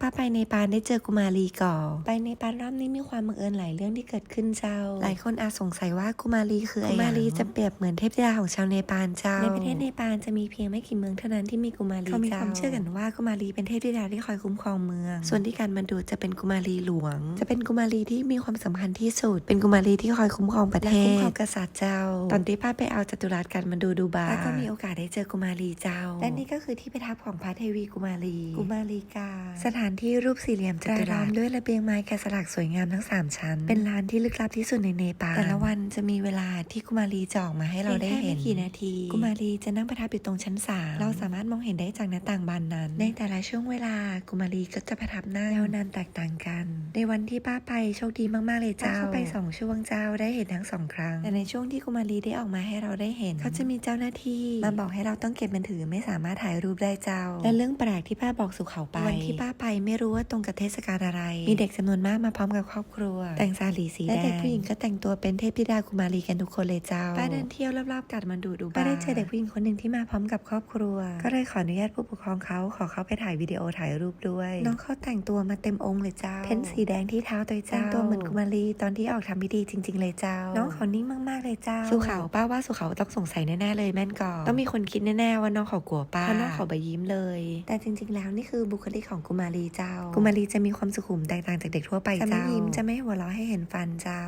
ป้าไปในปานได้เจอกุมารีก่อนไปในปานรอบนี้มีความบังเอิญหลายเรื่องที่เกิดขึ้นเจ้า หลายคนอาจสงสัยว่ากุมารีคืออะไรกุมารีจะเปรียบเหมือนเทพธิดาของชาวเนปาลเจ้า ในประเทศเนปาลจะมีเพียงไม่กี่เมืองเท่านั้นที่มีกุมารีเขามีความเชื่อกันว่ากุมารีเป็นเทพธิดาที่คอยคุ้มครองเมือง ส่วนที่การมาดูจะเป็นกุมารีหลวง จะเป็นกุมารีที่มีความสำคัญที่สุด เป็นกุมารีที่คอยคุ้มครองประเทศและคุ้มครองกษัตริย์เจ้า ตอนที่ป้าไปเอาจัตุรัสกันมาดูดูบาป้าก็มีโอกาสได้เจอกุมารีเจ้า และนี่ก็คือที่ประทับของพระเทวีกุมารี กุมารีกา สถานที่รูปสี่เหลี่ยมจัตุรัสด้วยระเบียงไม้แกะสลักสวยงามทั้งสามชั้น เป็นลานที่ลึกลับที่สุดในเนปาลแต่ละวันจะมีเวลาที่กุมารีจะออกมาให้เราได้เห็นกี่นาที กุมารีจะนั่งประทับอยู่ตรงชั้นสามเราสามารถมองเห็นได้จากหน้าต่างบานนั้น ในแต่ละช่วงเวลากุมารีก็จะประทับนั่งยาวนานแตกต่างกัน ในวันที่ป้าไปโชคดีมากๆเลยเจ้าเข้าไปสองช่วงเจ้าได้เห็นทั้งสองครั้ง แต่ในช่วงที่กุมารีได้ออกมาให้เราได้เห็น เขาจะมีเจ้าหน้าที่มาบอกให้เราต้องเก็บมันถือไม่สามารถถ่ายรูปได้เจ้า และเรื่องแปลกที่ป้าบอกสู่เขาไปวันที่ป้าไปไม่รู้ว่าตรงกับเทศกาลอะไร มีเด็กจำนวนมากมาพร้อมกับครอบครัว แต่งสาลีสีแดงและเด็กผู้หญิงก็แต่งตัวเป็นเทพธิดากุมารีกันทุกคนเลยเจ้าป้าเดินเที่ยวรอบๆกัดมันดูดูป้าได้เจอเด็กผู้หญิงคนหนึ่งที่มาพร้อมกับครอบครัว ก็เลยขออนุญาตผู้ปกครองเขาขอเข้าไปถ่ายวิดีโอถ่ายรูปด้วย น้องเขาแต่งตัวมาเต็มองค์เลยเจ้า เพ้นสีแดงที่เท้าตัวเจ้าแต่งตัวเหมือนกุมารีตอนที่ออกทำพิธีจริง ๆ เลยเจ้า น้องเขานิ่งมากๆเลยเจ้า สุเขาป้าว่าสุเขาต้องสงสัยแน่ๆเลยแม่นก่อนต้องมีคนคิดแน่ๆว่าน้องเขากลัวป้าเพราะน้องเขาใบยิ้มเลย แต่จริง ๆ แล้วนี่คือบุคลิกของกุมารีเจ้า กุมารีจะมีความสุขุมแตกต่างจากเด็กทั่วไปเจ้า จะไม่ยิ้มจะไม่หัวเราะให้เห็นฟันเจ้า